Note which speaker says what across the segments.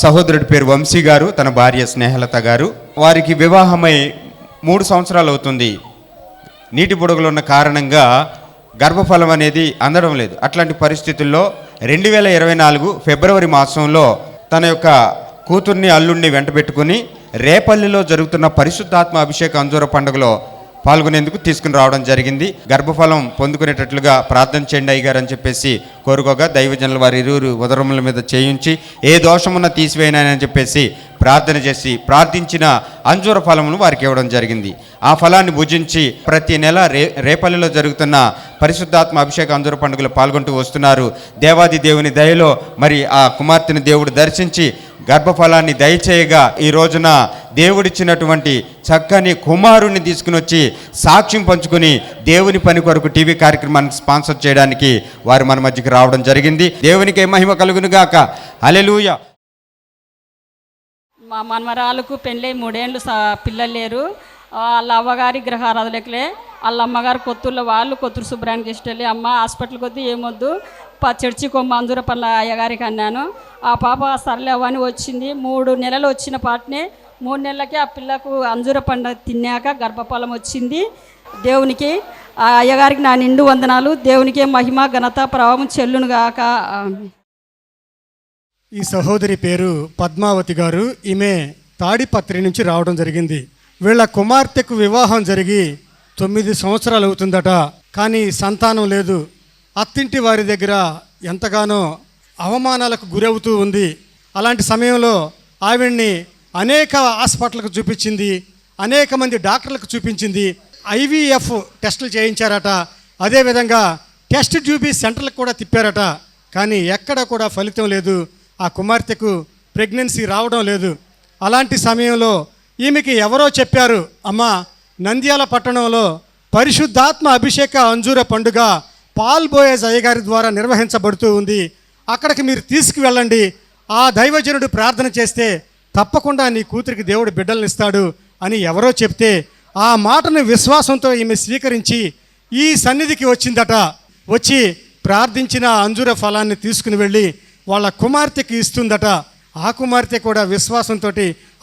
Speaker 1: సహోదరుడి పేరు వంశీ గారు తన భార్య స్నేహలత గారు. వారికి వివాహమై మూడు సంవత్సరాలు అవుతుంది. నీటి బుడగలు ఉన్న కారణంగా గర్భఫలం అనేది అందడం లేదు. అట్లాంటి పరిస్థితుల్లో రెండు వేల ఇరవై నాలుగు ఫిబ్రవరి మాసంలో తన యొక్క కూతుర్ని అల్లుడిని వెంటబెట్టుకుని రేపల్లిలో జరుగుతున్న పరిశుద్ధాత్మ అభిషేక అంజూర పండుగలో పాల్గొనేందుకు తీసుకుని రావడం జరిగింది. గర్భఫలం పొందుకునేటట్లుగా ప్రార్థన చేయండి అయ్యగారు అని చెప్పేసి కోరుకోగా దైవజనుల వారి ఇరువురు ఉదరముల మీద చేయించి ఏ దోషమున్న తీసివేయనని చెప్పేసి ప్రార్థన చేసి ప్రార్థించిన అంజూర ఫలమును వారికి ఇవ్వడం జరిగింది. ఆ ఫలాన్ని భుజించి ప్రతి నెల రే రేపల్లిలో జరుగుతున్న పరిశుద్ధాత్మ అభిషేక అంజూర పండుగలో పాల్గొంటూ వస్తున్నారు. దేవాది దేవుని దయలో మరి ఆ కుమార్తెను దేవుడు దర్శించి గర్భఫలాన్ని దయచేయగా ఈ రోజున దేవుడిచ్చినటువంటి చక్కని కుమారుణ్ణి తీసుకుని వచ్చి సాక్ష్యం పంచుకొని దేవుని పని కొరకు టీవీ కార్యక్రమాన్ని స్పాన్సర్ చేయడానికి వారు మన మధ్యకి రావడం జరిగింది. దేవునికి మహిమ కలుగును గాక హల్లెలూయా.
Speaker 2: మా మనమరాలకు పెళ్ళై మూడేళ్ళు సా పిల్లలు లేరు. వాళ్ళ అవ్వగారి గ్రహారాధనకులే వాళ్ళ అమ్మగారు కొత్తూరులో వాళ్ళు కొత్తూరు శుభ్రానికి ఇష్టం అమ్మ హాస్పిటల్కి వద్దు ఏమొద్దు చర్చి కొమ్మ అందరూ పల్ల అయ్యగారికి అన్నాను. ఆ పాప సర్లే అవని వచ్చింది. మూడు నెలలు వచ్చిన పాటనే మూడు నెలలకి ఆ పిల్లకు అంజూర పండు తిన్నాక గర్భఫలం వచ్చింది. దేవునికి ఆ అయ్యగారికి నా నిండు వందనాలు. దేవునికే మహిమ ఘనత ప్రభావం చెల్లును గాక.
Speaker 3: ఈ సహోదరి పేరు పద్మావతి గారు. ఈమె తాడిపత్రి నుంచి రావడం జరిగింది. వీళ్ళ కుమార్తెకు వివాహం జరిగి తొమ్మిది సంవత్సరాలు అవుతుందట. కానీ సంతానం లేదు. అత్తింటి వారి దగ్గర ఎంతగానో అవమానాలకు గురవుతూ ఉంది. అలాంటి సమయంలో ఆవిడ్ని అనేక హాస్పిటల్కు చూపించింది అనేక మంది డాక్టర్లకు చూపించింది ఐవీఎఫ్ టెస్టులు చేయించారట. అదేవిధంగా టెస్ట్ ట్యూబీ సెంటర్లకు కూడా తిప్పారట. కానీ ఎక్కడ కూడా ఫలితం లేదు. ఆ కుమార్తెకు ప్రెగ్నెన్సీ రావడం లేదు. అలాంటి సమయంలో ఈమెకి ఎవరో చెప్పారు అమ్మ నంద్యాల పట్టణంలో పరిశుద్ధాత్మ అభిషేక అంజూర పండుగ పాల్బోయేజ్ అయ్యగారి ద్వారా నిర్వహించబడుతూ ఉంది. అక్కడికి మీరు తీసుకువెళ్ళండి. ఆ దైవజనుడు ప్రార్థన చేస్తే తప్పకుండా నీ కూతురికి దేవుడు బిడ్డలనిస్తాడు అని ఎవరో చెప్తే ఆ మాటను విశ్వాసంతో ఈమె స్వీకరించి ఈ సన్నిధికి వచ్చిందట. వచ్చి ప్రార్థించిన అంజూర ఫలాన్ని తీసుకుని వెళ్ళి వాళ్ళ కుమార్తెకి ఇస్తుందట. ఆ కుమార్తె కూడా విశ్వాసంతో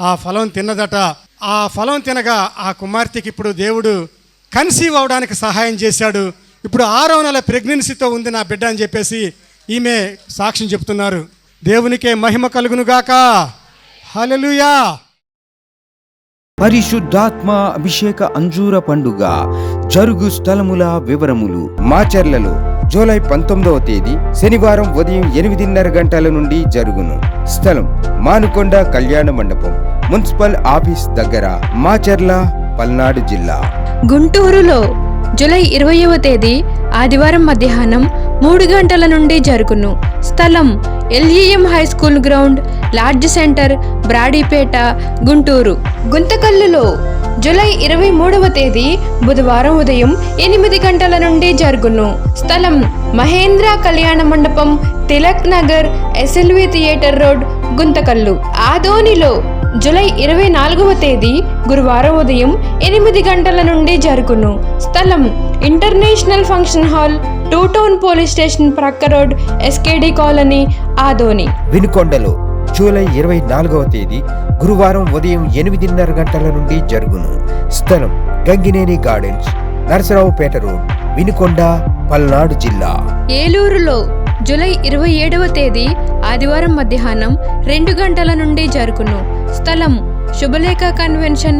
Speaker 3: ఆ ఫలం తిన్నదట. ఆ ఫలం తినగా ఆ కుమార్తెకి ఇప్పుడు దేవుడు కన్సీవ్ అవడానికి సహాయం చేశాడు. ఇప్పుడు ఆరో నెల ప్రెగ్నెన్సీతో ఉంది నా బిడ్డ అని చెప్పేసి ఈమె సాక్ష్యం చెప్తున్నారు. దేవునికే మహిమ కలుగునుగాక. హల్లెలూయా.
Speaker 4: పరిశుద్ధాత్మ అభిషేక అంజూర పండుగ జరుగు స్థలముల వివరములు. మాచర్లలో జూలై పంతొమ్మిదవ తేదీ శనివారం ఉదయం ఎనిమిదిన్నర గంటల నుండి జరుగును. స్థలం మానుకొండ కళ్యాణ మండపం మున్సిపల్ ఆఫీస్ దగ్గర మాచర్ల పల్నాడు జిల్లా.
Speaker 5: గుంటూరులో జూలై ఇరవయవ తేదీ ఆదివారం మధ్యాహ్నం మూడు గంటల నుండి జరుగును. స్థలం LEM high school ground large centre Brodipet Guntur. గుంతకల్లులో July ఇరవై మూడవ తేదీ బుధవారం ఉదయం ఎనిమిది గంటల నుండి జరుగును. స్థలం Mahendra Kalyana Mandapam Tilak Nagar SLV theatre road Guntakal. ఆదోనిలో జూలై ఇరవై నాలుగవ తేదీ గురువారం ఉదయం ఎనిమిది గంటల నుండి జరుగును. స్థలం international function hall two town police station ప్రక్క రోడ్ ఎస్కేడి కాలనీ ఆదోని.
Speaker 4: వినుకొండలో జూలై ఇరవై నాలుగవ తేదీ గురువారం ఉదయం ఎనిమిదిన్నర గంటల నుండి జరుగును. స్థలం గంగినేని గార్డెన్స్ నరసరావుపేట రోడ్ వినుకొండ పల్నాడు జిల్లా.
Speaker 5: ఏలూరులో జూలై ఇరవై ఏడవ తేదీ ఆదివారం మధ్యాహ్నం రెండు గంటల నుండి జరుగును. స్థలం Subhalekha convention